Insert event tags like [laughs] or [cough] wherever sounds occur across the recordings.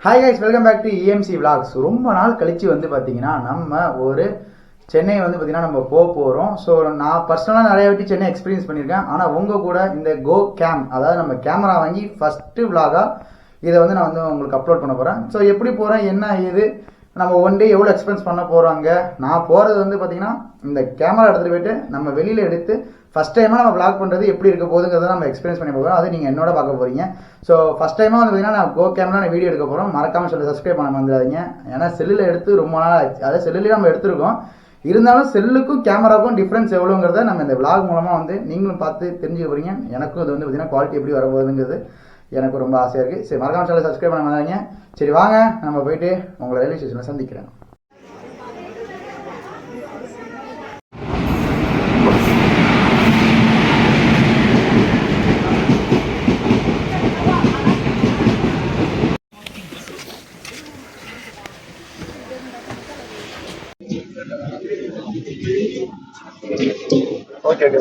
Hi guys welcome back to EMC vlogs ரொம்ப நாள் கழிச்சு வந்து பார்த்தீங்கன்னா நம்ம ஒரு சென்னை வந்து பார்த்தீங்கன்னா நம்ம போக போகிறோம் ஸோ நான் பர்சனலாக நிறைய வாட்டி சென்னை எக்ஸ்பீரியன்ஸ் பண்ணியிருக்கேன். ஆனால் உங்கள் கூட இந்த கோ கேம் அதாவது நம்ம கேமரா வாங்கி ஃபஸ்ட்டு விளாகாக இதை வந்து நான் வந்து உங்களுக்கு அப்லோட் பண்ண போகிறேன் ஸோ எப்படி போகிறேன் என்ன ஏது நம்ம ஒன் டே எவ்வளோ எக்ஸ்பென்ஸ் பண்ண போகிறாங்க நான் போகிறது வந்து பார்த்தீங்கன்னா இந்த கேமரா எடுத்துகிட்டு போயிட்டு நம்ம வெளியில் எடுத்து ஃபஸ்ட் டைமாக நம்ம ப்ளாக் பண்ணுறது எப்படி இருக்க போகுதுங்கிறத நம்ம எக்ஸ்பீரியன்ஸ் பண்ணி போகிறோம் அது நீங்கள் என்னோட பார்க்க போகிறீங்க ஸோ ஃபஸ்ட் டைமாக வந்து பார்த்தீங்கன்னா நான் கோ கேமரா நான் வீடியோ எடுக்க போகிறோம் மறக்காமல் சொல்லி சப்ஸ்கிரைப் பண்ண வந்துடாதீங்க ஏன்னா செல்லில் எடுத்து ரொம்ப நாள் ஆச்சு. அதாவது செல்லுலேயே நம்ம எடுத்திருக்கோம். இருந்தாலும் செல்லுக்கும் கேமராவுக்கும் டிஃப்ரென்ஸ் எவ்வளோங்கிறத நம்ம இந்த விளாக் மூலமாக வந்து நீங்களும் பார்த்து தெரிஞ்சுக்க போகிறீங்க எனக்கும் இது வந்து பார்த்தீங்கன்னா குவாலிட்டி எப்படி வரப்போகுதுங்கிறது எனக்கு ரொம்ப ஆசையாக இருக்குது சரி மறக்காமல் சேனல் சப்ஸ்கிரைப் பண்ண வந்தாங்க சரி வாங்க. நம்ம போயிட்டு உங்களை ரயில்வே ஸ்டேஷனில் சந்திக்கிறேன்.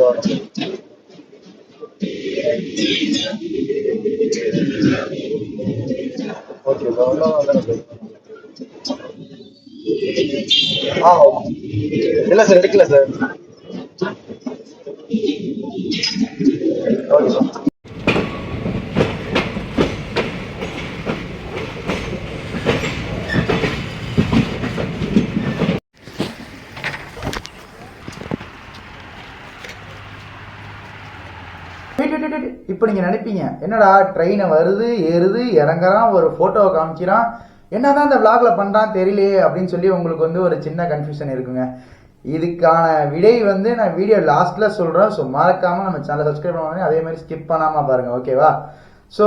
ஓகே ஆ இல்லை சார் எடுக்கல சார் ஓகே சார் இப்போ நீங்கள் நினைப்பீங்க என்னடா ட்ரெயினை வருது ஏறுது இறங்குறான் ஒரு ஃபோட்டோவை காமிக்கிறான் என்னதான் இந்த விளாகில் பண்ணுறான் தெரியலையே அப்படின்னு சொல்லி உங்களுக்கு வந்து ஒரு சின்ன கன்ஃபியூஷன் இருக்குங்க. இதுக்கான விடை வந்து நான் வீடியோ லாஸ்ட்டில் சொல்கிறேன் ஸோ மறக்காமல் நம்ம சேனலை சப்ஸ்கிரைப் பண்ணி அதே மாதிரி ஸ்கிப் பண்ணாமல் பாருங்கள் ஓகேவா ஸோ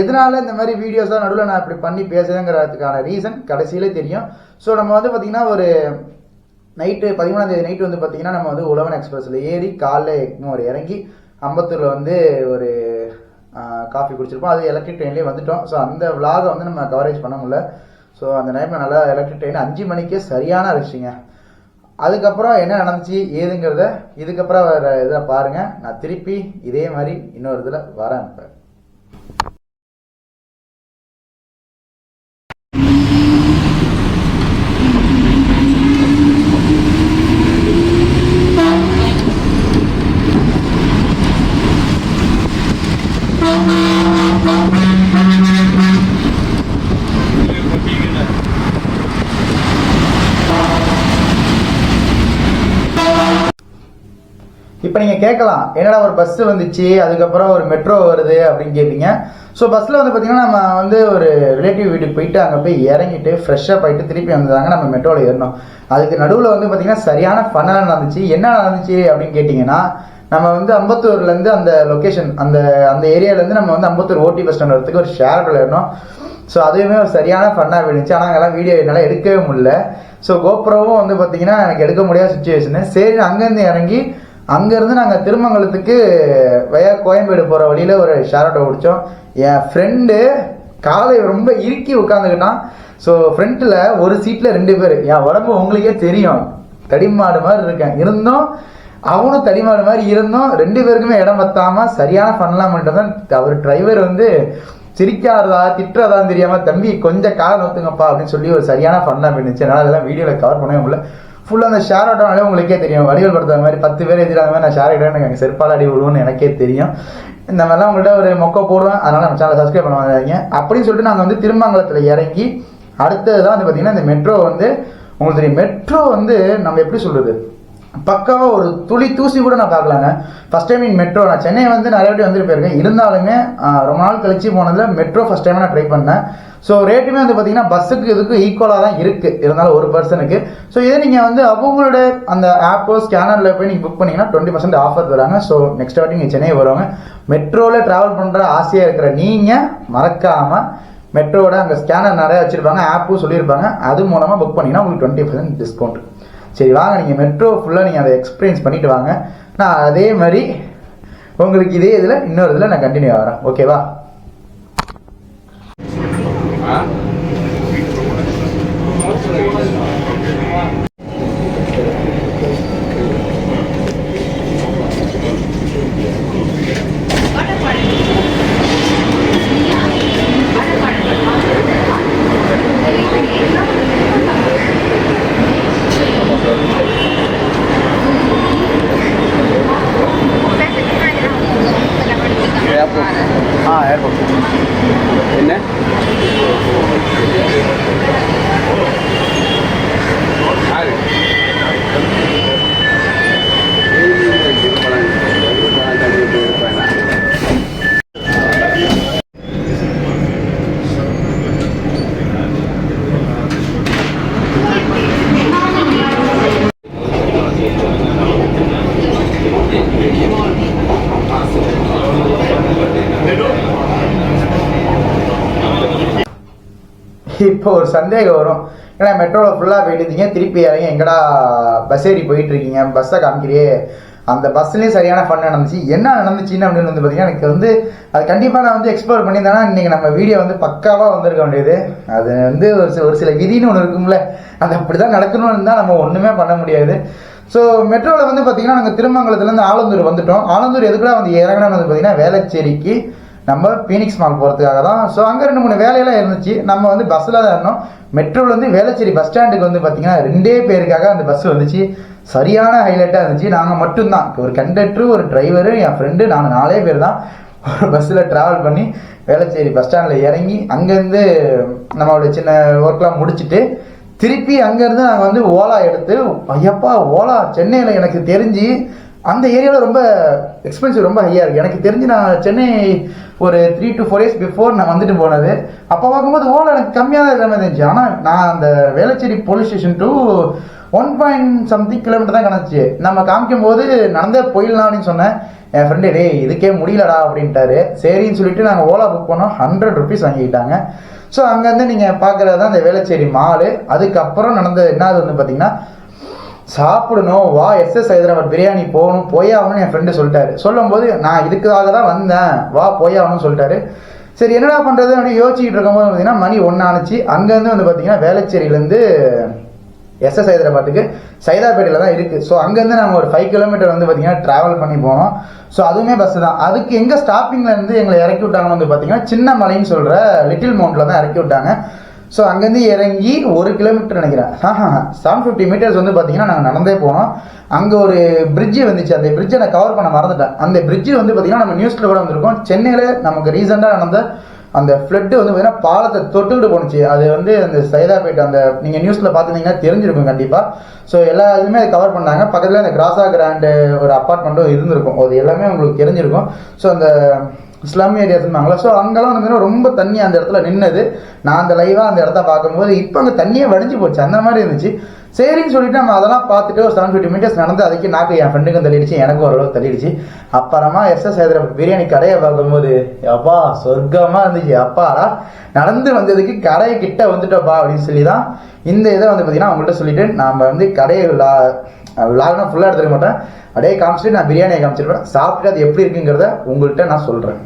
எதனால இந்த மாதிரி வீடியோஸ்லாம் நடுவில் நான் இப்படி பண்ணி பேசுறேங்கிறதுக்கான ரீசன் கடைசியிலே தெரியும். ஸோ நம்ம வந்து பார்த்திங்கன்னா ஒரு நைட்டு பதிமூணாம் தேதி நைட்டு வந்து பார்த்தீங்கன்னா நம்ம வந்து உழவன் எக்ஸ்பிரஸில் ஏறி காலைல ஒரு இறங்கி அம்பத்தூரில் வந்து ஒரு காஃபி குடிச்சிருப்போம். அது எலக்ட்ரிக் ட்ரெயின்லேயே வந்துட்டோம். ஸோ அந்த விலாகை வந்து நம்ம கவரேஜ் பண்ண முடியல. ஸோ அந்த டைமில் நல்லா எலக்ட்ரிக் ட்ரெயின் அஞ்சு மணிக்கே சரியான அரிசிங்க அதுக்கப்புறம் என்ன நடந்துச்சு? ஏதுங்கிறத இதுக்கப்புறம் வேறு இதை பாருங்கள் நான் திருப்பி இதே மாதிரி இன்னொரு இதில் வரேன் இப்போ. இப்போ நீங்கள் கேட்கலாம் என்னடா ஒரு பஸ்ஸு வந்துச்சு அதுக்கப்புறம் ஒரு மெட்ரோ வருது அப்படின்னு கேட்பீங்க ஸோ பஸ்ஸில் வந்து பார்த்தீங்கன்னா நம்ம வந்து ஒரு ரிலேட்டிவ் வீட்டுக்கு போயிட்டு அங்கே போய் இறங்கிட்டு ஃப்ரெஷ்ஷாக போயிட்டு திருப்பி வந்ததாங்க நம்ம மெட்ரோவில் ஏறணும். அதுக்கு நடுவில் வந்து பார்த்தீங்கன்னா சரியான ஃபன்னாக நடந்துச்சு. என்ன நடந்துச்சு அப்படின்னு கேட்டிங்கன்னா நம்ம வந்து அம்பத்தூர்லேருந்து அந்த லொக்கேஷன் அந்த அந்த ஏரியாலேருந்து நம்ம வந்து அம்பத்தூர் ஓடி பஸ் ஸ்டாண்ட் வரத்துக்கு ஒரு ஷேர் ஆட்டோவில் ஸோ அதுவுமே ஒரு சரியான ஃபன்னாக விழுந்துச்சு ஆனால் அங்கெல்லாம் வீடியோ என்னால் எடுக்கவே முடியல. ஸோ கோப்ரோவும் வந்து பார்த்தீங்கன்னா எனக்கு எடுக்க முடியாத சுச்சுவேஷனு சரி அங்கேருந்து இறங்கி அங்கேருந்து நாங்கள் திருமங்கலத்துக்கு வயா கோயம்பேடு போகிற வழியில் ஒரு ஷேர் ஆட்டோ பிடிச்சோம். என் ஃப்ரெண்டு காலை ரொம்ப இறுக்கி உட்காந்துக்கிட்டான் ஸோ ஃப்ரண்ட்டில் ஒரு சீட்டில் ரெண்டு பேர். என் உடம்பு உங்களுக்கே தெரியும். தடிமாடு மாதிரி இருக்கேன். இருந்தும். அவனும் தடிமாடு மாதிரி இருந்தும் ரெண்டு பேருக்குமே இடம் பத்தாம சரியான ஃபன்லாம் அவர் டிரைவர் வந்து சிரிக்காததா திட்டுறதான்னு தெரியாம தம்பி கொஞ்சம் காலை நோத்துங்கப்பா அப்படின்னு சொல்லி ஒரு சரியான ஃபன்லாம் இருந்துச்சு என்னால் அதெல்லாம் வீடியோவில் கவர் பண்ணவே முடியல. ஃபுல்லாக அந்த ஷேர் ஆட்டோனாலே உங்களுக்கே தெரியும். வடிவல் படுத்த மாதிரி பத்து பேர் எதிராக மாதிரி நான் ஷேர் ஆகிட்டேன் எனக்கு செருப்பால் அடி விடுவோம்னு எனக்கே தெரியும். இந்த மாதிரிலாம் உங்கள்கிட்ட ஒரு மொக்க போடுவேன். அதனால் நம்ம சேனலை சப்ஸ்கிரைப் பண்ண வந்தாங்க அப்படின்னு சொல்லிட்டு நாங்கள் வந்து திருமங்கலத்தில் இறங்கி அடுத்தது தான் வந்து பார்த்தீங்கன்னா இந்த மெட்ரோ வந்து உங்களுக்கு தெரியும். மெட்ரோ வந்து நம்ம எப்படி சொல்கிறது பக்காவாக ஒரு துளி தூசி கூட நான் பார்க்கலாங்க. ஃபஸ்ட் டைம் இன் மெட்ரோ நான் சென்னை வந்து நிறைய வாட்டி வந்துட்டு போயிருக்கேன். இருந்தாலுமே ரொம்ப நாள் கழிச்சு போனதில் மெட்ரோ ஃபஸ்ட் டைம் நான் ட்ரை பண்ணேன். ஸோ ரேட்டுமே வந்து பார்த்தீங்கன்னா பஸ்ஸுக்கு இதுக்கு ஈக்குவலாக தான் இருக்குது இருந்தாலும் ஒரு பர்சனுக்கு ஸோ இதே நீங்கள் வந்து அவங்களோட அந்த ஆப்போ ஸ்கேனரில் போய் நீங்கள் புக் பண்ணீங்கன்னா டுவெண்ட்டி பர்சன்ட் ஆஃபர் தராங்க. ஸோ நெக்ஸ்ட் வாட்டி நீங்கள் சென்னை வருவாங்க. மெட்ரோவில் ட்ராவல் பண்ணுற ஆசையாக இருக்கிற நீங்கள் மறக்காமல் மெட்ரோவோட அங்கே ஸ்கேனர் நிறைய வச்சுருப்பாங்க. ஆப்பும் சொல்லியிருப்பாங்க. அது மூலமாக புக் பண்ணிங்கன்னா உங்களுக்கு டுவெண்ட்டி பர்சன்ட் டிஸ்கவுண்ட் சரி வாங்க நீங்கள் மெட்ரோ ஃபுல்லாக நீங்கள் அதை எக்ஸ்பீரியன்ஸ் பண்ணிட்டு வாங்க. நான் அதே மாதிரி உங்களுக்கு இதே இதில் இன்னொரு இதில் நான் கண்டினியூ ஆகிறேன் ஓகேவா എയർപോർട്ട് ആ എയർപോർട്ട് പിന്നെ? இப்போ ஒரு சந்தேகம் வரும். ஏன்னா மெட்ரோவில் ஃபுல்லாக போயிட்டு இருந்தீங்க. திருப்பி இறங்கி எங்கடா பஸ் ஏறி போயிட்டு இருக்கீங்க? பஸ்ஸை காமிக்கிறியே. அந்த பஸ்லேயும் சரியான ஃபன் நடந்துச்சு. என்ன நடந்துச்சுன்னு அப்படின்னு வந்து பார்த்தீங்கன்னா எனக்கு வந்து அது கண்டிப்பாக நான் வந்து எக்ஸ்ப்ளோர் பண்ணியிருந்தேன்னா இன்றைக்கி நம்ம வீடியோ வந்து பக்காவாக வந்திருக்க வேண்டியது. அது வந்து ஒரு சில ஒரு சில விதின்னு ஒன்று இருக்கும்ல. அது அப்படி தான் நடக்கணும்னு இருந்தால் நம்ம ஒன்றுமே பண்ண முடியாது. ஸோ மெட்ரோவில் வந்து பார்த்தீங்கன்னா நாங்கள் திருமங்கலத்துலேருந்து ஆலந்தூர் வந்துட்டோம். ஆலந்தூர் எதுக்குலாம் வந்து இறங்கினா வந்து பார்த்தீங்கன்னா வேளச்சேரிக்கு நம்ம பீனிக்ஸ் மால் போகிறதுக்காக தான் ஸோ அங்கே ரெண்டு மூணு வேலையெல்லாம் இருந்துச்சு. நம்ம வந்து பஸ்ஸில் தான் இருந்தோம். மெட்ரோலேருந்து வேளச்சேரி பஸ் ஸ்டாண்டுக்கு வந்து பார்த்தீங்கன்னா ரெண்டே பேருக்காக அந்த பஸ் வந்துச்சு. சரியான ஹைலைட்டாக இருந்துச்சு. நாங்கள் மட்டும்தான். ஒரு கண்டக்டரு ஒரு டிரைவரு என் ஃப்ரெண்டு நாங்கள் நாலே பேர் தான். ஒரு பஸ்ஸில் ட்ராவல் பண்ணி வேளச்சேரி பஸ் ஸ்டாண்டில் இறங்கி அங்கேருந்து நம்மளோட சின்ன ஒர்க்லாம் முடிச்சுட்டு திருப்பி அங்கேருந்து நாங்கள் வந்து ஓலா எடுத்து ஐயப்பா ஓலா சென்னையில் எனக்கு தெரிஞ்சு அந்த ஏரியாவில் ரொம்ப எக்ஸ்பென்சிவ் ரொம்ப ஹையாக இருக்குது எனக்கு தெரிஞ்சு நான் சென்னை ஒரு three to four years before நான் வந்துட்டு போனது. அப்போ பார்க்கும்போது ஓலா எனக்கு கம்மியாக தான் எல்லாமே இருந்துச்சு. ஆனால் நான் அந்த Velachery police station to one point something kilometre தான் கிடச்சி நம்ம காமிக்கும் போது நடந்தே போயிடலாம் அப்படின்னு சொன்னேன். என் ஃப்ரெண்டு டேய் இதுக்கே முடியலடா அப்படின்ட்டாரு. சரின்னு சொல்லிட்டு நாங்கள் ஓலா புக் பண்ணோம். ஹண்ட்ரட் ருபீஸ் வாங்கிக்கிட்டாங்க. ஸோ அங்கேருந்து நீங்கள் பார்க்குறது தான் இந்த வேளச்சேரி மாலு. அதுக்கப்புறம் நடந்தது என்னது வந்து பார்த்தீங்கன்னா சாப்பிடணும் வா எஸ்எஸ் ஹைதராபாத் பிரியாணி போகணும் போயாகணும்னு என் ஃப்ரெண்டு சொல்லிட்டாரு. சொல்லும்போது நான் இதுக்காக தான் வந்தேன். வா போயாகணும்னு சொல்லிட்டாரு. சரி என்னடா பண்ணுறது அப்படின்னு யோசிச்சுட்டு இருக்கும்போது பார்த்தீங்கன்னா மணி ஒன்று ஆணுச்சு. அங்கேருந்து வந்து பார்த்தீங்கன்னா வேளச்சேரியிலேருந்து எஸ்எஸ் ஹைதராபாத்துக்கு சைதாப்பேட்டையில் தான் இருக்குது ஸோ அங்கேருந்து நாங்கள் ஒரு ஃபைவ் கிலோமீட்டர் வந்து பார்த்தீங்கன்னா ட்ராவல் பண்ணி போனோம். ஸோ அதுவுமே பஸ் தான். அதுக்கு எங்கே ஸ்டாப்பிங்கில் இருந்து எங்களை இறக்கி விட்டாங்கன்னு வந்து பார்த்தீங்கன்னா சின்ன மலைன்னு சொல்கிற லிட்டில் மவுண்டில் தான் இறக்கி விட்டாங்க. ஸோ அங்கேருந்து இறங்கி ஒரு கிலோமீட்டர் நினைக்கிறேன். [laughs] ஆஹா செவன் ஃபிஃப்டி மீட்டர்ஸ் வந்து பார்த்தீங்கன்னா நாங்கள் நடந்தே போனோம். அங்கே ஒரு பிரிட்ஜ் வந்துச்சு. அந்த பிரிட்ஜை நான் கவர் பண்ண மறந்துட்டேன். அந்த பிரிட்ஜ் வந்து பார்த்தீங்கன்னா நம்ம நியூஸில் கூட வந்திருக்கோம். சென்னையில் நமக்கு ரீசெண்டாக நடந்த அந்த ஃப்ளட்டு வந்து பார்த்தீங்கன்னா பாலத்தை தொட்டுக்கிட்டு போணுச்சு. அது வந்து அந்த சைதாப்பேட்டை அந்த நீங்கள் நியூஸில் பார்த்துருந்தீங்கன்னா தெரிஞ்சிருக்கும் கண்டிப்பாக ஸோ எல்லா இதுவுமே அதை கவர் பண்ணாங்க. பக்கத்தில் அந்த கிராசா கிராண்டு ஒரு அப்பார்ட்மெண்ட்டும் இருந்திருக்கும். அது எல்லாமே உங்களுக்கு தெரிஞ்சிருக்கும். ஸோ அந்த இஸ்லாமிய ஏரியா இருந்தாங்களா ஸோ அங்கெல்லாம் வந்து பார்த்தீங்கன்னா ரொம்ப தண்ணி அந்த இடத்துல நின்னது. நான் அந்த லைவாக அந்த இடத்த பார்க்கும்போது இப்போ அங்கே தண்ணியே வடிஞ்சு போச்சு. அந்த மாதிரி இருந்துச்சு. சரின்னு சொல்லிட்டு நம்ம அதெல்லாம் பார்த்துட்டு ஒரு செவன் ஃபிஃப்டி மீட்டர்ஸ் நடந்து அதுக்கு நாக்கு என் ஃப்ரெண்டுக்கும் தள்ளிடுச்சு. எனக்கும் ஓரளவு தள்ளிடுச்சு. அப்புறமா எஸ்எஸ் ஹைதராபாத் பிரியாணி கடையை பார்க்கும்போது அப்பா சொர்க்கமாக இருந்துச்சு. அப்பாடா நடந்து வந்ததுக்கு கடையை கிட்ட வந்துட்டோப்பா அப்படின்னு சொல்லி தான் இந்த இதை வந்து பார்த்தீங்கன்னா அவங்கள்ட்ட சொல்லிட்டு நாம் வந்து கடையை லா விளாக்னா ஃபுல்லாக எடுத்துக்க மாட்டேன். அப்படியே காமிச்சிட்டு நான் பிரியாணியை காமிச்சிருப்பேன் சாப்பிட்டு அது எப்படி இருக்குங்கிறத உங்கள்கிட்ட நான் சொல்கிறேன்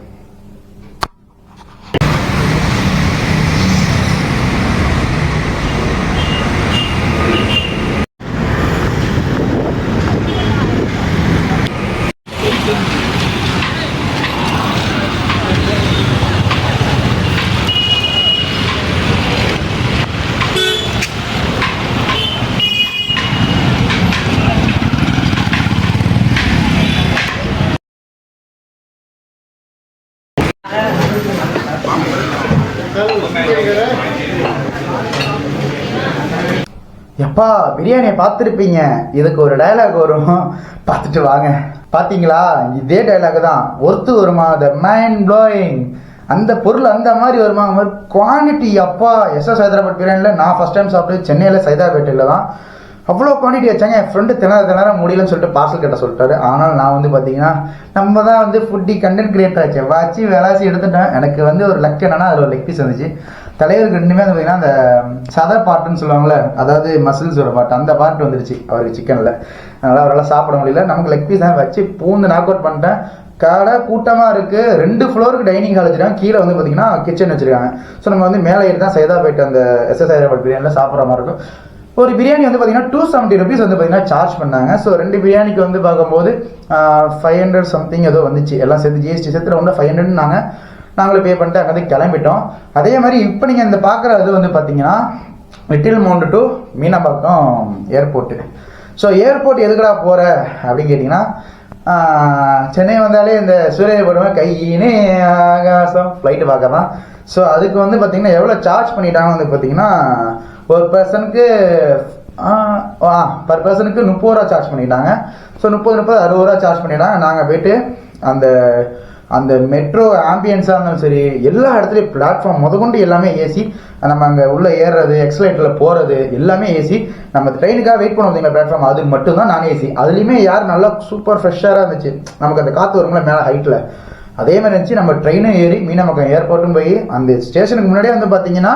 அப்பா பிரியாணியை பார்த்துருப்பீங்க. இதுக்கு ஒரு டயலாக் வரும். பார்த்துட்டு வாங்க. பார்த்தீங்களா இதே டைலாக் தான். ஒர்த்து வருமா? த மைண்ட் ப்ளோயிங் அந்த பொருள் அந்த மாதிரி வருமா? அந்த மாதிரி குவான்டிட்டி அப்பா எஸ்எஸ் ஹைதராபாத் பிரியாணியில் நான் ஃபஸ்ட் டைம் சாப்பிட்டு சென்னையில் சைதாப்பேட்டையில் தான். அவ்வளோ குவான்டிட்டி வச்சாங்க. என் ஃப்ரெண்டு திணற திணற முடியலன்னு சொல்லிட்டு பார்சல் கட்ட சொல்லிட்டாரு. ஆனால் நான் வந்து பார்த்தீங்கன்னா நம்ம தான் வந்து ஃபுட்டி கண்டென்ட் கிரியேட் ஆச்சு. வாச்சு விளாசி எடுத்துட்டேன். எனக்கு வந்து ஒரு லக் என்னன்னா அதில் ஒரு லெக் பீஸ் வந்துச்சு தலைவருக்கு ரெண்டுமே வந்து பார்த்தீங்கன்னா அந்த சத பாட்டுன்னு சொல்லுவாங்கள்ல அதாவது மசில்ஸோட பாட்டு அந்த பாட்டு வந்துருச்சு அவருக்கு சிக்கனில். அதனால் அவரால் சாப்பிட முடியல. நமக்கு லெக் பீஸ் தான் வச்சு பூந்து நாக் அவுட் பண்ணிட்டேன். கடை கூட்டமாக இருக்குது ரெண்டு ஃப்ளோருக்கு டைனிங் ஹால் வச்சுருக்காங்க. கீழே வந்து பார்த்தீங்கன்னா கிச்சன் வச்சுருக்காங்க. ஸோ நம்ம வந்து மேலே ஏறி தான் சைதாப்பேட்டை அந்த எஸ்எஸ் ஹைதராபாத் பிரியாணியில் சாப்பிட்ற மாதிரி இருக்கும். ஒரு பிரியாணி வந்து பார்த்தீங்கன்னா டூ செவன்ட்டி ருபீஸ் வந்து பார்த்தீங்கன்னா சார்ஜ் பண்ணாங்க. ஸோ ரெண்டு பிரியாணிக்கு வந்து பார்க்கும்போது ஃபைவ் ஹண்ட்ரட் சம்திங் ஏதோ வந்துச்சு. எல்லாம் சேர்த்து ஜிஎஸ்டி சேர்த்து ஒன்று ஃபைவ் ஹண்ட்ரட் நாங்களும் நாங்களே பே பண்ணிட்டு அங்கே கிளம்பிட்டோம். அதே மாதிரி இப்போ நீங்கள் இந்த பார்க்குற இது வந்து பார்த்தீங்கன்னா Little Mount to Meenambakkam airport so airport எதுக்குடா போகிற அப்படின்னு கேட்டிங்கன்னா சென்னை வந்தாலே இந்த சூரிய படம் கையினே ஆகாசம். ஃப்ளைட்டு பார்க்க தான் ஸோ அதுக்கு வந்து பார்த்திங்கன்னா எவ்வளோ சார்ஜ் பண்ணிட்டாங்க வந்து பார்த்தீங்கன்னா ஒரு பர்சனுக்கு ஆ பர் பர்சனுக்கு முப்பது ரூபா சார்ஜ் பண்ணிட்டாங்க. ஸோ முப்பது முப்பது அறுபது ரூபா சார்ஜ் பண்ணிட்டாங்க. நாங்கள் போயிட்டு அந்த அந்த மெட்ரோ ஆம்பியன்ஸாக இருந்தாலும் சரி எல்லா இடத்துலையும் பிளாட்ஃபார்ம் முதற்கொண்டு எல்லாமே ஏசி நம்ம அங்கே உள்ளே ஏறுறது எக்ஸலேட்டரில் போகிறது எல்லாமே ஏசி நம்ம ட்ரெயினுக்காக வெயிட் பண்ண வந்தீங்களா பிளாட்ஃபார்ம் அதுக்கு மட்டும்தான் நான் ஏசி அதுலேயுமே யார் நல்லா சூப்பர் ஃப்ரெஷ்ஷாக இருந்துச்சு? நமக்கு அந்த காற்று வரும்ல மேலே ஹைட்டில் அதே மாதிரி இருந்துச்சு நம்ம ட்ரெயினும் ஏறி மீனமக்கம் ஏர்போர்ட்டும் போய் அந்த ஸ்டேஷனுக்கு முன்னாடியே வந்து பார்த்தீங்கன்னா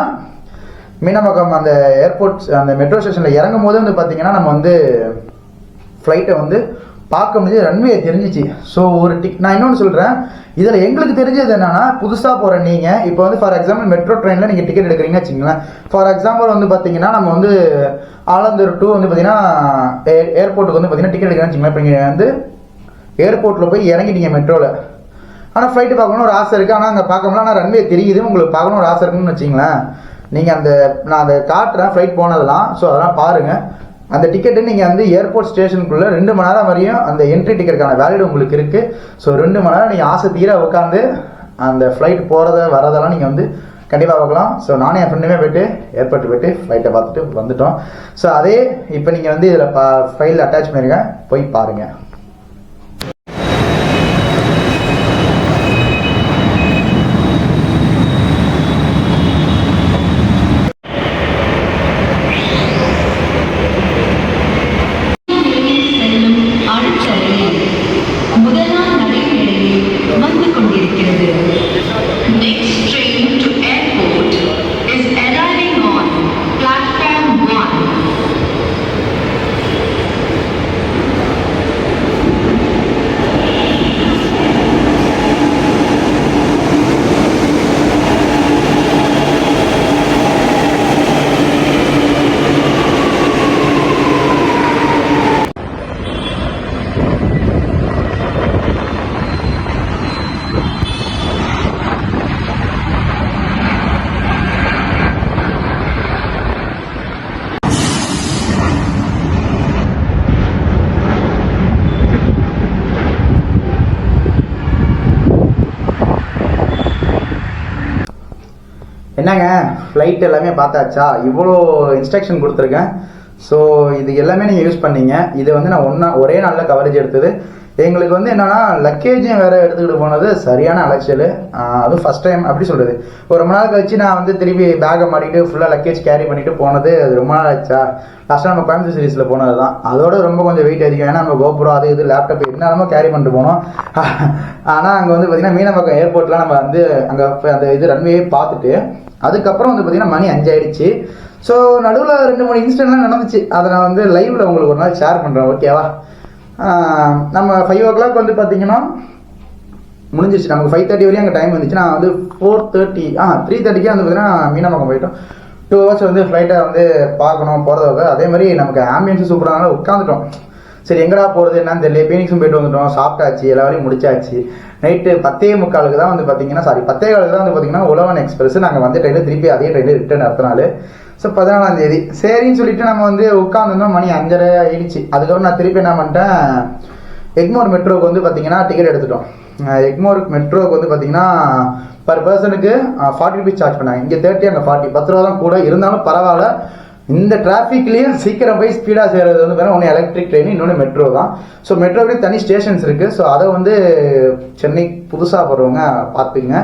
மீனமக்கம் அந்த ஏர்போர்ட் அந்த மெட்ரோ ஸ்டேஷனில் இறங்கும் போது வந்து பார்த்தீங்கன்னா நம்ம வந்து ஃப்ளைட்டை வந்து பார்க்க முடிஞ்சு ரன்வே தெரிஞ்சிச்சு. ஸோ ஒரு டிக் நான் இன்னொன்று சொல்கிறேன் இதில் எங்களுக்கு தெரிஞ்சது என்னன்னா புதுசாக போகிற நீங்கள் இப்போ வந்து ஃபார் எக்ஸாம்பிள் மெட்ரோ ட்ரெயினில் நீங்கள் டிக்கெட் எடுக்கிறீங்க வச்சுங்களேன் ஃபார் எக்ஸாம்பிள் வந்து பார்த்தீங்கன்னா நம்ம வந்து ஆலந்தூர் டூ வந்து பார்த்தீங்கன்னா ஏர்போர்ட்டுக்கு வந்து பார்த்தீங்கன்னா டிக்கெட் எடுக்கிறேன்னு வச்சுங்களேன் இப்போ நீங்கள் வந்து ஏர்போர்ட்டில் போய் இறங்கிட்டீங்க மெட்ரோவில் ஆனால் ஃப்ளைட்டு பார்க்கணும்னு ஒரு ஆசை இருக்குது ஆனால் அங்கே பார்க்க முடியல ஆனால் ரன்வே தெரியுது. உங்களுக்கு பார்க்கணும் ஒரு ஆசை இருக்குன்னு வச்சிங்களேன் நீங்கள் அந்த நான் அதை காட்டுறேன். ஃப்ளைட் போனதெல்லாம். ஸோ அதெல்லாம் பாருங்கள் அந்த டிக்கெட்டு நீங்கள் வந்து ஏர்போர்ட் ஸ்டேஷனுக்குள்ளே ரெண்டு மணி நேரம் வரையும் அந்த என்ட்ரி டிக்கெட்டுக்கான வேலிட் உங்களுக்கு இருக்குது ஸோ ரெண்டு மணி நேரம் நீங்கள் ஆசை தீர உட்காந்து அந்த ஃப்ளைட் போகிறத வரதெல்லாம் நீங்கள் வந்து கண்டிப்பாக பார்க்கலாம். ஸோ நானும் என் ஃப்ரெண்டுமே போயிட்டு ஏர்போர்ட் போயிட்டு ஃப்ளைட்டை பார்த்துட்டு வந்துட்டோம். ஸோ அதே இப்போ நீங்கள் வந்து இதில் பா ஃபைல் அட்டாச் பண்ணிருங்க. போய் பாருங்கள் ஃப்ளைட் எல்லாமே பார்த்தாச்சா? இவ்வளோ இன்ஸ்ட்ரக்ஷன் கொடுத்துருக்கேன். ஸோ இது எல்லாமே நீங்கள் யூஸ் பண்ணீங்க. இது வந்து நான் ஒன்றா ஒரே நாளில் கவரேஜ் எடுத்தது. எங்களுக்கு வந்து என்னன்னா லக்கேஜும் வேற எடுத்துக்கிட்டு போனது சரியான அலைச்சல். அதுவும் ஃபர்ஸ்ட் டைம் அப்படி சொல்றது. ஒரு ரொம்ப நாள் கழிச்சு நான் வந்து திருப்பி பேக்கை மாட்டிட்டு ஃபுல்லாக லக்கேஜ் கேரி பண்ணிட்டு போனது அது ரொம்ப நாள் ஆச்சா? லாஸ்ட்டாக நம்ம கோயம்புத்தூர் சீரீஸில் போனது தான். அதோட ரொம்ப கொஞ்சம் வெயிட் அதிகம். ஏன்னா நம்ம கோபுரம் அது இது லேப்டாப் என்னென்னமோ கேரி பண்ணிட்டு போனோம். ஆனால் அங்கே வந்து பார்த்தீங்கன்னா மீனம்பாக்கம் ஏர்போர்ட்லாம் நம்ம வந்து அங்கே அந்த இது ரன்வே பார்த்துட்டு அதுக்கப்புறம் வந்து பார்த்தீங்கன்னா மணி அஞ்சாயிடுச்சு. ஸோ நடுவில் ரெண்டு மூணு இன்சிடென்ட்லாம் நடந்துச்சு. அதை நான் வந்து லைவில் உங்களுக்கு ஒரு நாள் ஷேர் பண்ணுறேன் ஓகேவா நம்ம ஃபைவ் ஓ கிளாக் வந்து பார்த்தீங்கன்னா முடிஞ்சிருச்சு. நமக்கு ஃபைவ் தேர்ட்டி வரையும் அங்கே டைம் வந்துச்சு நான் வந்து ஃபோர் தேர்ட்டி ஆ த்ரீ தேர்ட்டிக்கே வந்து பார்த்தீங்கன்னா மீனம்பாக்கம் போயிட்டோம். டூ ஹவர்ஸ் வந்து ஃப்ளைட்டை வந்து பார்க்கணும் போகிறத அதே மாதிரி நமக்கு ஆம்பியன்ஸும் சூப்பரானால உட்காந்துட்டோம் சரி எங்கடா போகிறது என்னன்னு தெரியல. பீனிக்ஸும் போயிட்டு வந்துட்டோம். சாப்பிட்டாச்சு. எல்லா வேலையும் முடிச்சாச்சு. நைட்டு பத்தே முக்காலுக்கு தான் வந்து பார்த்தீங்கன்னா சாரி பத்தே காலுக்கு தான் வந்து பார்த்தீங்கன்னா உழவன் எக்ஸ்பிரஸ் நாங்கள் வந்து ட்ரெயினில் திருப்பி அதே ட்ரெயினில் ரிட்டர்ன் அடுத்த நாள். ஸோ பதினாலாம் தேதி. சரின்னு சொல்லிட்டு நம்ம வந்து உட்காந்துருந்தோம் மணி அஞ்சரை ஆயிடுச்சு. அதுக்கப்புறம் நான் திருப்பி என்ன பண்ணிட்டேன்? எக்மோர் மெட்ரோவுக்கு வந்து பார்த்தீங்கன்னா டிக்கெட் எடுத்துட்டோம். எக்மோர் மெட்ரோவுக்கு வந்து பார்த்தீங்கன்னா பர் பர்சனுக்கு ஃபார்ட்டி ருபீஸ் சார்ஜ் பண்ணாங்க. இங்கே தேர்ட்டி அங்கே ஃபார்ட்டி பத்து ரூபா தான் கூட. இருந்தாலும் பரவாயில்ல. இந்த டிராஃபிக்லேயும் சீக்கிரம் போய் ஸ்பீடாக செய்கிறது வந்து வேணால் ஒன்று எலக்ட்ரிக் ட்ரெயின் இன்னொன்று மெட்ரோ தான். ஸோ மெட்ரோக்கு தனி ஸ்டேஷன்ஸ் இருக்குது ஸோ அதை வந்து சென்னை புதுசாக போகிறவங்க பார்த்துக்குங்க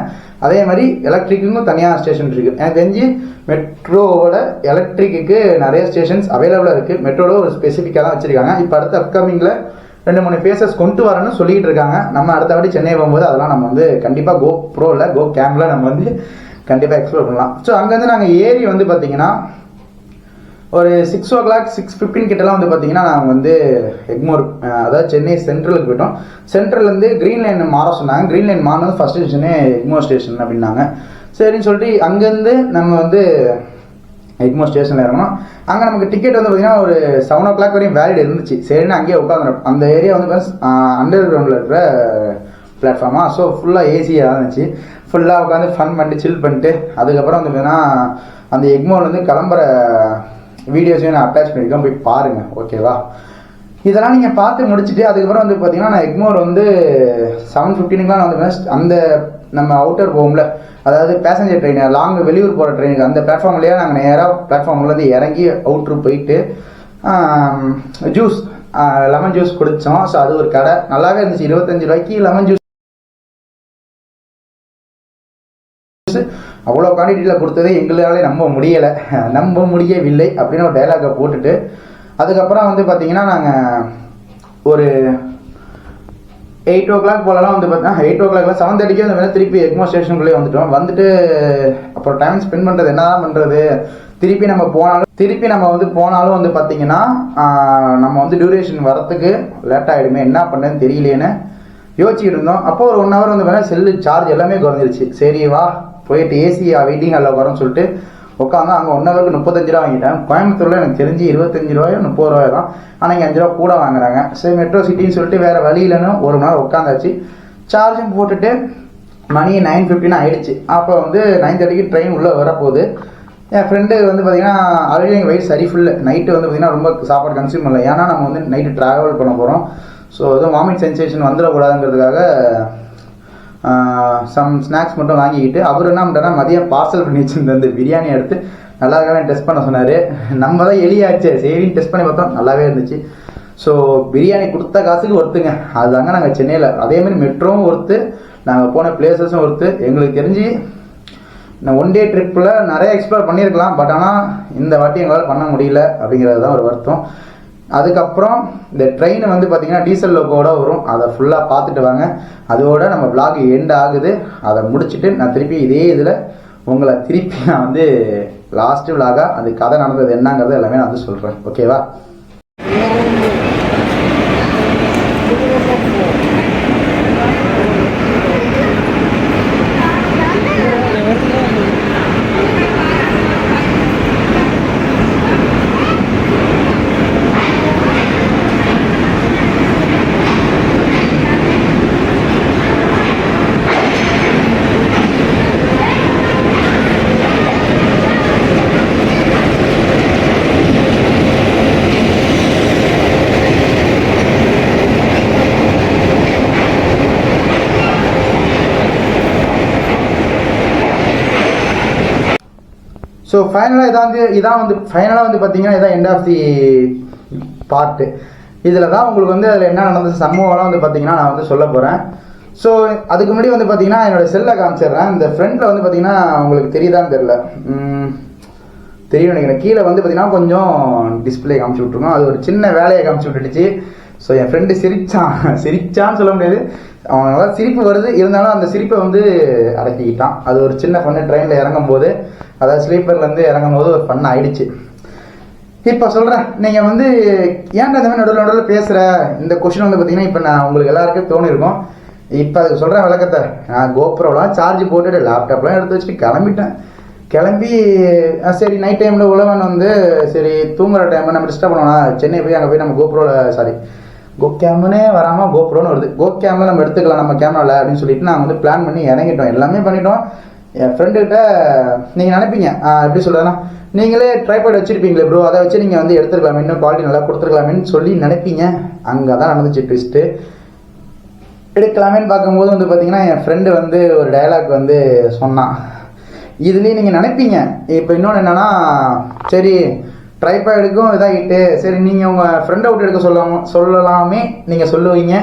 அதே மாதிரி எலக்ட்ரிக்குக்கும் தனியாக ஸ்டேஷன் இருக்குது எனக்கு தெரிஞ்சு மெட்ரோவோட எலக்ட்ரிக்கு நிறைய ஸ்டேஷன்ஸ் அவைலபிளாக இருக்குது மெட்ரோவில் ஒரு ஸ்பெசிஃபிக்காக தான் வச்சுருக்காங்க. இப்போ அடுத்த அப்கமிங்கில் ரெண்டு மூணு ஃபேஸஸ் கொண்டு வரேன்னு சொல்லிக்கிட்டு இருக்காங்க. நம்ம அடுத்தபடி சென்னை போகும்போது அதெல்லாம் நம்ம வந்து கண்டிப்பாக கோ ப்ரோவில் கோ கேமில் நம்ம வந்து கண்டிப்பாக எக்ஸ்ப்ளோர் பண்ணலாம். ஸோ அங்கேருந்து நாங்கள் ஏரி வந்து பார்த்தீங்கன்னா ஒரு six o'clock six fifteen கிட்டலாம் வந்து பார்த்தீங்கன்னா நாங்கள் வந்து எக்மோர் அதாவது சென்னை சென்ட்ரலுக்கு போயிட்டோம். சென்ட்ரல்லேருந்து க்ரீன் லைன் மாற சொன்னாங்க. க்ரீன் லைன் மாறினது ஃபர்ஸ்ட் ஸ்டேஷனே எக்மோர் ஸ்டேஷன் அப்படின்னாங்க. சரின்னு சொல்லிட்டு அங்கேருந்து நம்ம வந்து எக்மோ ஸ்டேஷனில் இறங்கணும் அங்கே நமக்கு டிக்கெட் வந்து பார்த்தீங்கன்னா ஒரு செவன் ஓ கிளாக் வரையும் வேலிட் இருந்துச்சு. சரின்னு அங்கேயே உட்காந்துரும் அந்த ஏரியா வந்து அண்டர் கிரவுண்டில் இருக்கிற பிளாட்ஃபார்மாக ஸோ ஃபுல்லாக ஏசியாக இருந்துச்சு. ஃபுல்லாக உட்காந்து ஃபன் பண்ணிட்டு சில் பண்ணிட்டு அதுக்கப்புறம் வந்து பார்த்தீங்கன்னா அந்த எக்மோலேருந்து கிளம்புற வீடியோஸையும் நான் அட்டாச் பண்ணியிருக்கேன். போய் பாருங்கள் ஓகேவா இதெல்லாம் நீங்கள் பார்த்து முடிச்சுட்டு அதுக்கப்புறம் வந்து பார்த்தீங்கன்னா நான் எக்மோர் வந்து செவன் ஃபிஃப்டீனுக்குலாம் நான் வந்து அந்த நம்ம அவுட்டர் போகும்ல அதாவது பேசஞ்சர் ட்ரெயின் லாங் வெளியூர் போகிற ட்ரெயினுக்கு அந்த பிளாட்ஃபார்ம்லேயே நாங்கள் நேராக பிளாட்ஃபார்ம்லேருந்து இறங்கி அவுட்ரு போயிட்டு ஜூஸ் லெமன் ஜூஸ் குடித்தோம் ஸோ அது ஒரு கடை. நல்லாவே இருந்துச்சு. இருபத்தஞ்சு ரூபாய்க்கு லெமன் ஜூஸ் அவ்வளோ குவான்டிட்டியில் கொடுத்தது எங்களாலே நம்ப முடியலை. நம்ப முடியவில்லை அப்படின்னு ஒரு டைலாகை போட்டுட்டு அதுக்கப்புறம் வந்து பார்த்தீங்கன்னா நாங்கள் ஒரு எயிட் ஓ கிளாக் போலலாம் வந்து பார்த்தீங்கன்னா எயிட் ஓ கிளாக்ல செவன் தேர்ட்டிக்கு அந்த மாதிரி திருப்பி எக்மோ ஸ்டேஷனுக்குள்ளே வந்துட்டோம். வந்துட்டு அப்புறம் டைம் ஸ்பெண்ட் பண்ணுறது என்னதான் பண்ணுறது திருப்பி நம்ம போனாலும் திருப்பி நம்ம வந்து போனாலும் வந்து பார்த்தீங்கன்னா நம்ம வந்து டியூரேஷன் வரத்துக்கு லேட் ஆகிடுமே என்ன பண்ணுறதுன்னு தெரியலேன்னு யோசிச்சுட்டு இருந்தோம். அப்போ ஒரு ஒன் ஹவர் வந்து பார்த்தீங்கன்னா செல்லு சார்ஜ் எல்லாமே குறைஞ்சிருச்சு. சரி வா. போயிட்டு ஏசி வெயிட்டிங் ஹாலில் வரோம்னு சொல்லிட்டு உட்காந்து அங்கே ஒன் ஹவருக்கு முப்பத்தஞ்சு ரூபா வாங்கிட்டேன். கோயம்புத்தூரில் எனக்கு தெரிஞ்சு இருபத்தஞ்சு ரூபாயோ முப்பது ரூபாயோ தான். ஆனால் இங்கே அஞ்சு ரூபா கூட வாங்குறாங்க. சரி மெட்ரோ சிட்டின்னு சொல்லிட்டு வேறு வழி இல்லைன்னு ஒரு மணி நேரம் உட்காந்தாச்சு சார்ஜும் போட்டுட்டு மணி நைன் ஃபிஃப்டின் ஆயிடுச்சு. அப்போ வந்து நைன் தேர்ட்டிக்கு ட்ரெயின் உள்ளே வரப்போகுது. என் ஃப்ரெண்டு வந்து பார்த்தீங்கன்னா ஆல்ரெடி எங்கள் வயிறு சரி ஃபுல்லு நைட்டு வந்து பார்த்தீங்கன்னா ரொம்ப சாப்பாடு கன்சியூம் பண்ணல. ஏன்னா நம்ம வந்து நைட்டு ட்ராவல் பண்ண போகிறோம் ஸோ எதுவும் வாமிட் சென்சேஷன் வந்துடக்கூடாதுங்கிறதுக்காக சம் ஸ்நாக்ஸ் மட்டும் வாங்கிக்கிட்டு அவர் என்ன பண்ணுறாருன்னா மதியம் பார்சல் பண்ணி வச்சிருந்த அந்த பிரியாணி எடுத்து நல்லா இருக்கான்னு டெஸ்ட் பண்ண சொன்னார். நம்ம தான் எளியாச்சு சரின்னு டெஸ்ட் பண்ணி பார்த்தோம் நல்லாவே இருந்துச்சு. ஸோ பிரியாணி கொடுத்த காசுக்கு ஒருத்துங்க. அதுதாங்க நாங்கள் சென்னையில். அதேமாதிரி மெட்ரோவும் ஒருத்து நாங்கள் போன பிளேசஸும் ஒருத்து. எங்களுக்கு தெரிஞ்சு நான் ஒன் டே ட்ரிப்பில் நிறைய எக்ஸ்ப்ளோர் பண்ணியிருக்கலாம். பட் ஆனால் இந்த வாட்டி எங்களால் பண்ண முடியல அப்படிங்கிறது தான் ஒரு வருத்தம். அதுக்கப்புறம் இந்த ட்ரெயின் வந்து பார்த்தீங்கன்னா டீசல் லோக்கோட வரும். அதை ஃபுல்லாக பார்த்துட்டு வாங்க. அதோட நம்ம vlog எண்ட் ஆகுது. அதை முடிச்சுட்டு நான் திருப்பி இதே இதில் உங்களை திருப்பி நான் வந்து லாஸ்ட் விலாகாக அது கதை நடந்தது என்னங்கிறது எல்லாமே நான் வந்து சொல்கிறேன் ஓகேவா ஸோ ஃபைனலாக இதான் வந்து இதான் வந்து ஃபைனலாக வந்து பார்த்தீங்கன்னா இதான் எண்ட் ஆஃப் தி பார்ட்டு இதில் தான் உங்களுக்கு வந்து அதில் என்ன நடந்தது சம்பவம்லாம் வந்து பார்த்தீங்கன்னா நான் வந்து சொல்ல போகிறேன் ஸோ அதுக்கு முன்னாடி வந்து பார்த்தீங்கன்னா என்னோட செல்லை காமிச்சிடுறேன். இந்த ஃப்ரண்ட்டில் வந்து பார்த்தீங்கன்னா உங்களுக்கு தெரியுதான்னு தெரில தெரியும் நினைக்கிறேன். கீழே வந்து பார்த்தீங்கன்னா கொஞ்சம் டிஸ்பிளே காமிச்சு விட்ருக்கோம் அது ஒரு சின்ன வேலையை காமிச்சு விட்டுடுச்சு. ஸோ என் ஃப்ரெண்டு சிரிச்சான். சிரிச்சான்னு சொல்ல முடியாது. அவனால சிரிப்பு வருது. இருந்தாலும் அந்த சிரிப்பை வந்து அடக்கிக்கிட்டான். அது ஒரு சின்ன ஃபன்னு ட்ரெயினில் இறங்கும் போது அதாவது ஸ்லீப்பர்லேருந்து இறங்கும் போது ஒரு ஃபன் ஆயிடுச்சு. இப்போ சொல்கிறேன் நீங்கள் வந்து ஏன்டா இந்த மாதிரி நடுவில் நடுவில் பேசுகிற இந்த கொஷின் வந்து பார்த்தீங்கன்னா இப்போ நான் உங்களுக்கு எல்லாருக்கும் தோணிருக்கும். இப்போ அதுக்கு சொல்கிறேன் விளக்கத்தை. நான் கோப்ரோலாம் சார்ஜ் போட்டுட்டு லேப்டாப்லாம் எடுத்து வச்சுட்டு கிளம்பிட்டேன். கிளம்பி சரி நைட் டைமில் உழவன் வந்து சரி தூங்குற டைம் நம்ம டிஸ்டர்ப் பண்ணுவோம்னா சென்னை போய் அங்கே போய் நம்ம கோப்ரோவில் சாரி கோ கேமனே வராமல் கோப்ரோன்னு வருது. கோ கேமரா நம்ம எடுத்துக்கலாம் நம்ம கேமராவில் அப்படின்னு சொல்லிட்டு நாங்கள் வந்து பிளான் பண்ணி இறங்கிட்டோம். எல்லாமே பண்ணிட்டோம். என் ஃப்ரெண்டுகிட்ட நீங்கள் நினைப்பீங்க. எப்படி சொல்கிறதுனா நீங்களே ட்ரைபாய்ட் வச்சுருப்பீங்களே ப்ரோ அதை வச்சு நீங்கள் வந்து எடுத்துருக்கலாமே இன்னும் குவாலிட்டி நல்லா கொடுத்துருக்கலாமேன்னு சொல்லி நினைப்பீங்க. அங்கே தான் நடந்துச்சு ட்விஸ்ட்டு எடுக்கலாமேன்னு பார்க்கும்போது வந்து பார்த்தீங்கன்னா என் ஃப்ரெண்டு வந்து ஒரு டயலாக் வந்து சொன்னான். இதுலேயே நீங்கள் நினைப்பீங்க. இப்போ இன்னொன்று என்னென்னா சரி ட்ரைபேடுக்கும் இதாகிட்டு. சரி நீங்கள் உங்கள் ஃப்ரெண்ட் அவுட் எடுக்க சொல்லாம சொல்லலாமே. நீங்கள் சொல்லுவீங்க.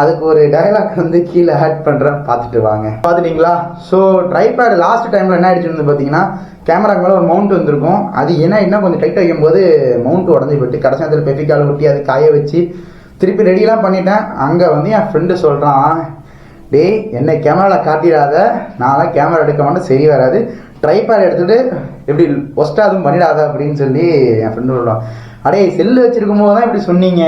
அதுக்கு ஒரு டயலாக் வந்து கீழே ஆட் பண்ணுறேன் பார்த்துட்டு வாங்க. பார்த்துட்டீங்களா? ஸோ ட்ரைபேடு லாஸ்ட் டைமில் என்ன ஆயிடுச்சுன்னு பார்த்தீங்கன்னா கேமராக்கு மேலே ஒரு மவுண்ட் வந்திருக்கும். அது என்ன இன்னும் கொஞ்சம் டைட் வைக்கும்போது மவுண்ட் உடஞ்சி போயிட்டு கடைசி நேரத்தில் பெஃபிக்கால் ஒட்டி அது காய வச்சு திருப்பி ரெடிலாம் பண்ணிட்டேன். அங்கே வந்து என் ஃப்ரெண்டு சொல்கிறான் டேய் என்னை கேமராவில் காட்டிடாத. நான்லாம் கேமரா எடுக்க மாட்டேன். சரி வராது. ட்ரைபேட் எடுத்துகிட்டு எப்படி ஒஸ்ட்டாக அதுவும் பண்ணிடாத அப்படின்னு சொல்லி என் ஃப்ரெண்டு சொல்கிறான் அடே செல்லு வச்சிருக்கும் போது தான் இப்படி சொன்னீங்க.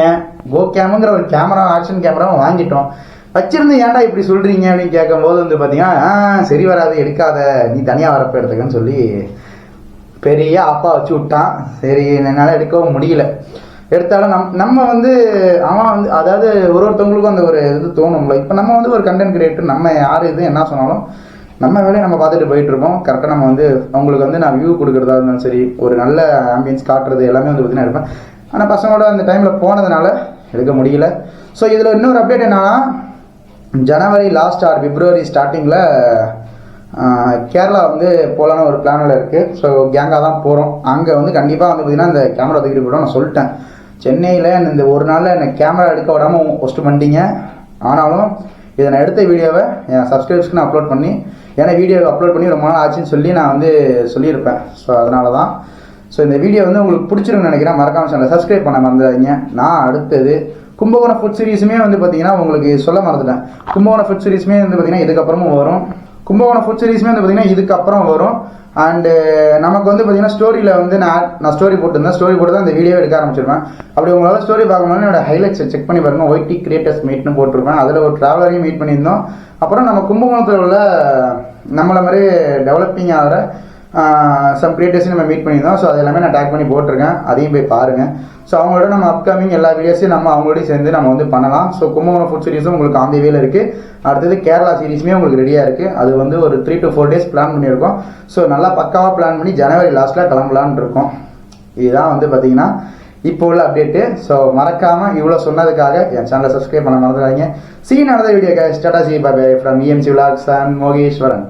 கோ கேமுங்கிற ஒரு கேமரா ஆக்ஷன் கேமராவும் வாங்கிட்டோம். வச்சிருந்து ஏன்டா இப்படி சொல்கிறீங்க அப்படின்னு கேட்கும்போது வந்து பார்த்தீங்கன்னா சரி வராது எடுக்காத. நீ தனியாக வரப்ப எடுத்துக்கன்னு சொல்லி பெரிய அப்பா வச்சு விட்டான். சரி என்னால் எடுக்கவும் முடியல. எடுத்தாலும் நம் நம்ம வந்து அவன் வந்து அதாவது ஒரு ஒருத்தவங்களுக்கும் அந்த ஒரு இது தோணும்ல. இப்போ நம்ம வந்து ஒரு கண்டென்ட் கிரியேட்டர் நம்ம யார் இது என்ன சொன்னாலும் நம்ம வேலையை நம்ம பார்த்துட்டு போயிட்டு இருக்கோம். கரெக்டாக நம்ம வந்து அவங்களுக்கு வந்து நான் வியூ கொடுக்குறதா இருந்தாலும் சரி ஒரு நல்ல ஆம்பியன்ஸ் காட்டுறது எல்லாமே வந்து பார்த்தீங்கன்னா எடுப்பேன் ஆனால் பசங்களோட அந்த டைமில் போனதுனால எடுக்க முடியல. ஸோ இதில் இன்னொரு அப்டேட் என்னன்னா ஜனவரி லாஸ்ட் ஆர் பிப்ரவரி ஸ்டார்டிங்கில் கேரளா வந்து போகலான்னு ஒரு பிளானில் இருக்குது ஸோ கேங்காக தான் போகிறோம் அங்கே வந்து கண்டிப்பாக வந்து பார்த்திங்கன்னா அந்த கேமரா தூக்கிட்டு போய்டும் நான் சொல்லிட்டேன். சென்னையில் இந்த ஒரு நாளில் என்னை கேமரா எடுக்க விடாமல் ஒஸ்ட்டு பண்ணிட்டீங்க. ஆனாலும் இதை நான் எடுத்த வீடியோவை என் சப்ஸ்கிரைப்ஸ்க்கு நான் அப்லோட் பண்ணி ஏன்னா வீடியோ அப்லோட் பண்ணி ரொம்ப நாள் ஆச்சுன்னு சொல்லி நான் வந்து சொல்லியிருப்பேன். ஸோ அதனால தான் ஸோ இந்த வீடியோ வந்து உங்களுக்கு பிடிச்சிருக்குன்னு நினைக்கிறேன். மறக்காம சேனலை சப்ஸ்கிரைப் பண்ண மறந்துடாதீங்க நான் அடுத்தது கும்பகோணம் ஃபுட் சீரிஸுமே வந்து பார்த்தீங்கன்னா உங்களுக்கு சொல்ல மறந்துட்டேன். கும்பகோணம் ஃபுட் சீரிஸுமே வந்து பார்த்தீங்கன்னா இதுக்கப்புறமும் வரும். கும்பகோணம் ஃபுட் சீரிஸ்மே வந்து பார்த்தீங்கன்னா இதுக்கப்புறம் வரும். அண்டு uh, நமக்கு வந்து பார்த்தீங்கன்னா ஸ்டோரியில் வந்து நான் நான் ஸ்டோரி போட்டிருந்தேன். ஸ்டோரி போட்டு தான் இந்த வீடியோ எடுக்க ஆரம்பிச்சிருவேன். அப்படி உங்களால் ஸ்டோரி பார்க்கணும்னா என்னோட ஹைலைட்ஸை செக் பண்ணி பாருங்கள் ஒய்டி கிரியேட்டர்ஸ் மீட்னு போட்டிருப்பேன். அதில் ஒரு ட்ராவலரையும் மீட் பண்ணியிருந்தோம். அப்புறம் நம்ம கும்பகோணத்தில் உள்ள நம்மளை மாதிரி டெவலப்பிங் ஆகிற சம் கிரியேட்டர்ஸையும் நம்ம மீட் பண்ணியிருந்தோம். ஸோ அது எல்லாமே நான் டேக் பண்ணி போட்டிருக்கேன். அதையும் போய் பாருங்கள் ஸோ அவங்களோட நம்ம அப்கமிங் எல்லா வீடியோஸையும் நம்ம அவங்களோடய சேர்ந்து நம்ம வந்து பண்ணலாம். ஸோ கும்பகோணம் ஃபுட் சீரிஸும் உங்களுக்கு ஆன் தி வேல இருக்குது அடுத்தது கேரளா சீரிஸுமே உங்களுக்கு ரெடியாக இருக்குது அது வந்து ஒரு three to four days plan பண்ணியிருக்கோம். ஸோ நல்லா பக்காவாக பிளான் பண்ணி ஜனவரி லாஸ்ட்டில் கிளம்பலான்னு இருக்கோம். இதுதான் வந்து பார்த்தீங்கன்னா இப்போ உள்ள அப்டேட்டு ஸோ மறக்காமல் இவ்வளோ சொன்னதுக்காக என் சேனலை சப்ஸ்கிரைப் பண்ண மறந்துடாதீங்க. சீன் நடந்த video tata see bye from EMC vlogs and Mogeswaran